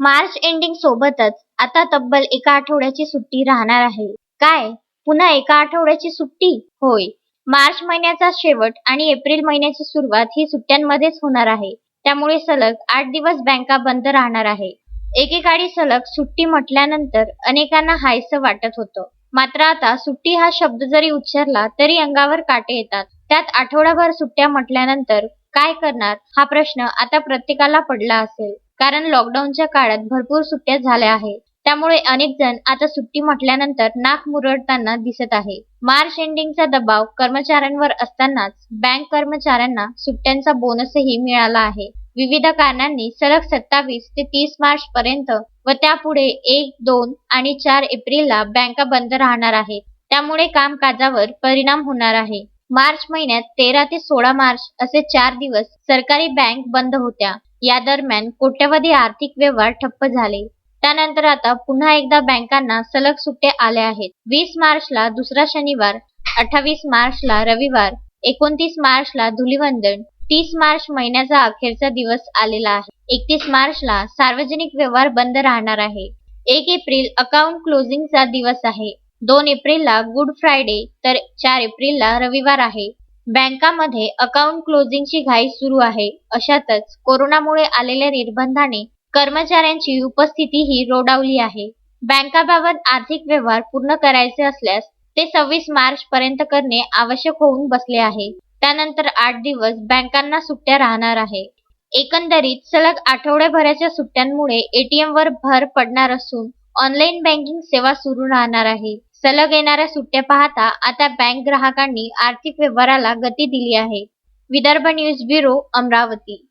March ending सोबतच आता तब्बल एका आठवड्याची सुट्टी राहणार आहे. काय? पुन्हा एका आठवड्याची सुट्टी? होय. मार्च महिन्याचा शेवट आणि एप्रिल महिन्याची सुरुवात ही सुट्ट्यांमध्येच होणार आहे. त्यामुळे सलग आठ दिवस बँका बंद राहणार आहे. एकेकाळी सलग सुट्टी म्हटल्यानंतर अनेकांना हायसं वाटत होतं. मात्र आता सुट्टी हा शब्द जरी उच्चारला तरी अंगावर काटे येतात. त्यात आठवडाभर सुट्ट्या म्हटल्यानंतर काय करणार हा प्रश्न आता प्रत्येकाला पडला असेल. कारण लॉकडाऊनच्या काळात भरपूर सुट्ट्या झाल्या आहेत. त्यामुळे अनेक जण आता सुट्टी म्हटल्यानंतर नाक मुरडताना दिसत आहे. मार्च एंडिंगचा दबाव कर्मचाऱ्यांवर असतानाच बँक कर्मचाऱ्यांना सुट्ट्यांचा बोनसही मिळाला आहे. विविध कारणांनी सलग सत्तावीस ते तीस मार्च पर्यंत व त्यापुढे एक दोन आणि चार एप्रिलला बँका बंद राहणार आहेत. त्यामुळे कामकाजावर परिणाम होणार आहे. मार्च महिन्यात तेरा ते सोळा मार्च असे चार दिवस सरकारी बँक बंद होत्या. या दरम्यान कोट्यवधी आर्थिक व्यवहार ठप्प झाले. त्यानंतर आता पुन्हा एकदा बँकांना सलग सुट्टे आल्या आहेत. वीस मार्चला दुसरा शनिवार अठ्ठावीस मार्चला रविवार एकोणतीस मार्चला धुलिवंदन तीस मार्च महिन्याचा अखेरचा दिवस आलेला आहे. एकतीस मार्चला सार्वजनिक व्यवहार बंद राहणार आहे. एक एप्रिल अकाउंट क्लोजिंगचा दिवस आहे. दोन एप्रिलला गुड फ्रायडे तर चार एप्रिलला रविवार आहे. बँकामध्ये अकाउंट क्लोजिंगची घाई सुरू आहे. अशातच कोरोनामुळे आलेल्या निर्बंधाने कर्मचाऱ्यांची उपस्थितीही रोडावली आहे. बँकाबाबत आर्थिक व्यवहार पूर्ण करायचे असल्यास ते सव्वीस मार्च पर्यंत करणे आवश्यक होऊन बसले आहे. त्यानंतर आठ दिवस बँकांना सुट्ट्या राहणार आहे. एकंदरीत सलग आठवड्याभराच्या सुट्ट्यांमुळे एटीएम वर भर पडणार असून ऑनलाईन बँकिंग सेवा सुरू राहणार आहे. सलग येणाऱ्या सुट्ट्या पाहता आता बँक ग्राहकांनी आर्थिक व्यवहाराला गती दिली आहे. Vidarbha news bureau Amravati.